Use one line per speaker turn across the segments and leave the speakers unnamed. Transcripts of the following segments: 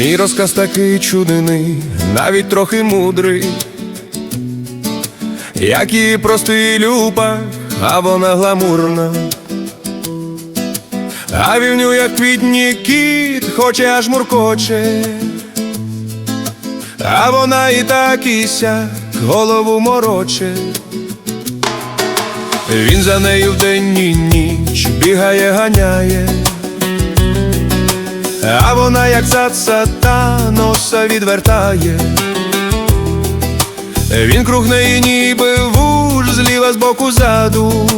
Мій розказ такий чудний, навіть трохи мудрий, як її простий люпа, а вона гламурна. А вівню, як квітні кіт, хоче аж муркоче, а вона і так і голову мороче. Він за нею вдень і ніч бігає, ганяє. А вона, як цаца, носа відвертає. Він круг неї ніби вуж зліва збоку ззаду.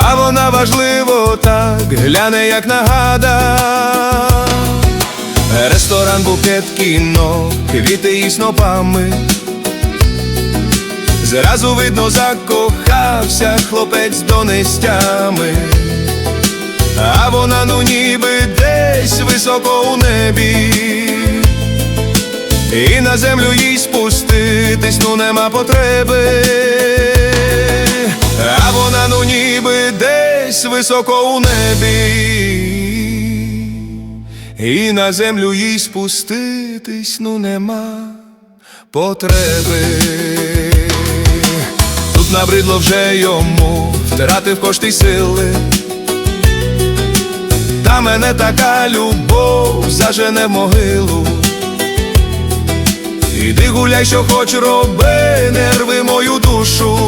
А вона важливо так гляне, як нагада. Ресторан, букет, кіно, квіти і снопами. Зразу видно, закохався хлопець до нестями. А вона ну десь високо у небі, і на землю їй спуститись ну нема потреби, а вона ну ніби десь високо у небі, і на землю їй спуститись ну нема потреби. Тут набридло вже йому, втратив кошти й сили. Та мене така любов зажене могилу. Іди гуляй, що хоч роби, не рви мою душу.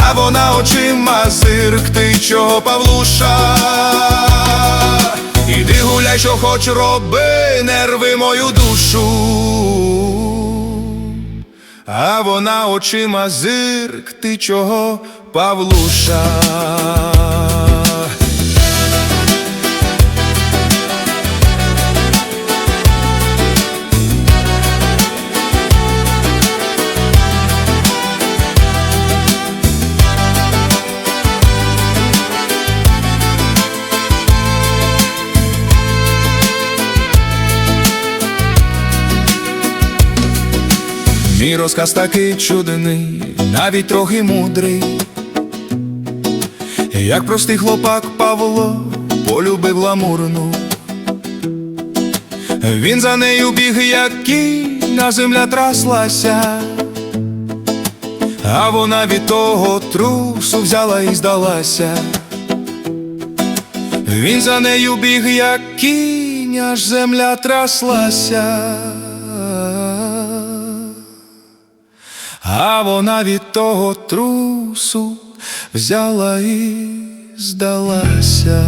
А вона очима зиркти, чого Павлуша. Іди гуляй, що хоч роби, не рви мою душу. А вона очима зирк, ти чого, Павлуша? Мій розказ такий чудний, навіть трохи мудрий, як простий хлопак Павло полюбив ламурну. Він за нею біг, як кінь, а земля траслася, а вона від того трусу взяла і здалася. Він за нею біг, як кінь, аж земля траслася. А вона від того трусу взяла і здалася.